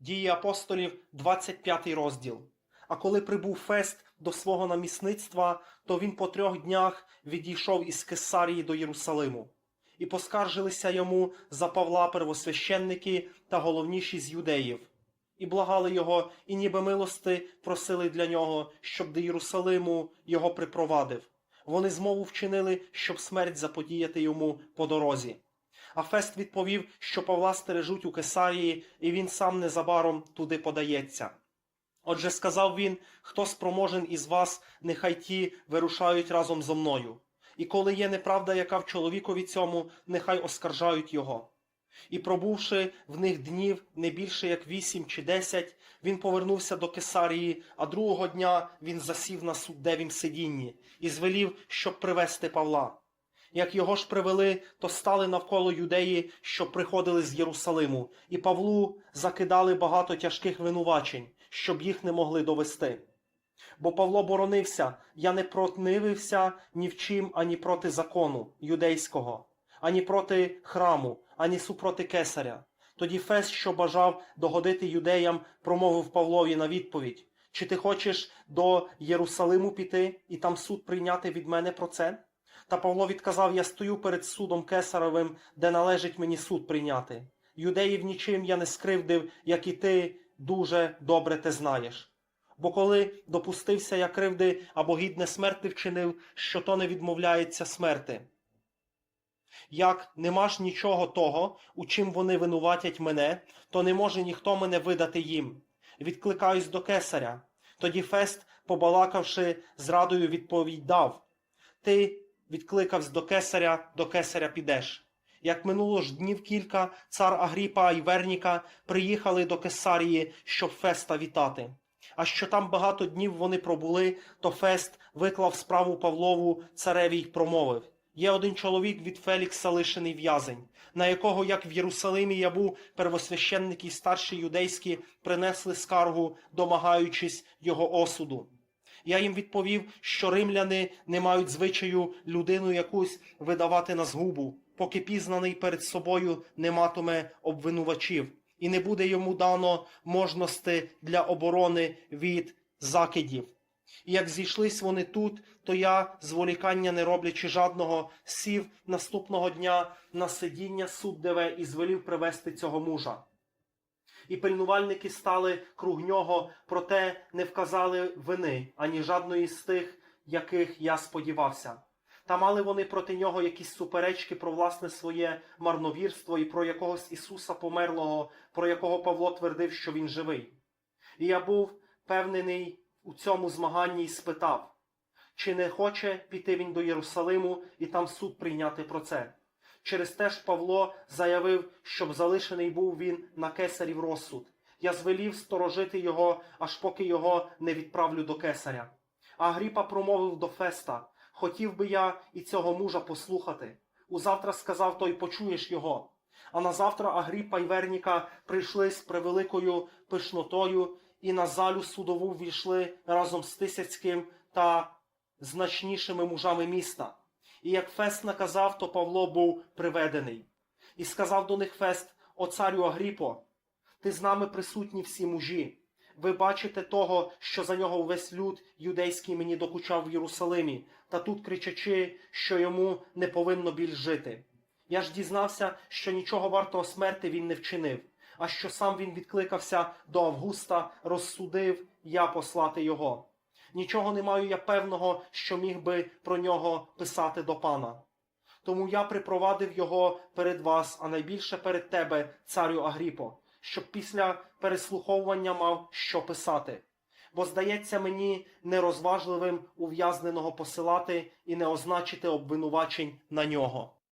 Дії апостолів, 25 розділ. А коли прибув Фест до свого намісництва, то він по трьох днях відійшов із Кесарії до Єрусалиму. І поскаржилися йому за Павла первосвященники та головніші з юдеїв. І благали його, і ніби милости просили для нього, щоб до Єрусалиму його припровадив. Вони змову вчинили, щоб смерть заподіяти йому по дорозі. А Фест відповів, що Павла стережуть у Кесарії, і він сам незабаром туди подається. Отже, сказав він, хто спроможен із вас, нехай ті вирушають разом зо мною. І коли є неправда, яка в чоловікові цьому, нехай оскаржають його. І пробувши в них днів не більше як вісім чи десять, він повернувся до Кесарії, а другого дня він засів на суддевім сидінні і звелів, щоб привести Павла. Як його ж привели, то стали навколо юдеї, що приходили з Єрусалиму, і Павлу закидали багато тяжких винувачень, щоб їх не могли довести. Бо Павло боронився, я не противився ні в чим ані проти закону юдейського, ані проти храму, ані супроти кесаря. Тоді Фес, що бажав догодити юдеям, промовив Павлові на відповідь: Чи ти хочеш до Єрусалиму піти і там суд прийняти від мене про це? Та Павло відказав: Я стою перед судом кесаревим, де належить мені суд прийняти. Юдеїв нічим я не скривдив, як і ти дуже добре те знаєш. Бо коли допустився я кривди або гідне смерти вчинив, що то не відмовляється смерти. Як нема ж нічого того, у чим вони винуватять мене, то не може ніхто мене видати їм. Відкликаюсь до кесаря. Тоді Фест, побалакавши з радою, відповідь дав Ти відкликавсь до кесаря, до кесаря підеш. Як минуло ж днів кілька, цар Агріпа і Верніка приїхали до Кесарії, щоб Феста вітати. А що там багато днів вони пробули, то Фест виклав справу Павлову цареві й промовив Є один чоловік від Фелікса лишений в'язень, на якого, як в Єрусалимі я був, первосвященники й старші юдейські принесли скаргу, домагаючись його осуду. Я їм відповів, що римляни не мають звичаю людину якусь видавати на згубу, поки пізнаний перед собою не матиме обвинувачів, і не буде йому дано можності для оборони від закидів. І як зійшлись вони тут, то я, зволікання не роблячи жадного, сів наступного дня на сидіння суддеве і звелів привести цього мужа. І пильнувальники стали круг нього, проте не вказали вини ані жадної з тих, яких я сподівався. Та мали вони проти нього якісь суперечки про власне своє марновірство і про якогось Ісуса померлого, про якого Павло твердив, що він живий. І я був певнений у цьому змаганні і спитав, чи не хоче піти він до Єрусалиму і там суд прийняти про це. Через те ж Павло заявив, щоб залишений був він на кесарів розсуд. Я звелів сторожити його, аж поки його не відправлю до кесаря. А Агріпа промовив до Феста: Хотів би я і цього мужа послухати. Узавтра сказав той, почуєш його. А назавтра Агріпа й Верніка прийшли з превеликою пишнотою і на залю судову ввійшли разом з Тисяцьким та значнішими мужами міста. І як Фест наказав, то Павло був приведений. І сказав до них Фест, о царю Агріпо, ти з нами присутні всі мужі. Ви бачите того, що за нього увесь люд юдейський мені докучав в Єрусалимі, та тут кричачи, що йому не повинно більш жити. Я ж дізнався, що нічого вартого смерти він не вчинив, а що сам він відкликався до Августа, розсудив я послати його. Нічого не маю я певного, що міг би про нього писати до пана. Тому я припровадив його перед вас, а найбільше перед тебе, царю Агріпо, щоб після переслуховування мав що писати. Бо здається мені нерозважливим ув'язненого посилати і не означити обвинувачень на нього.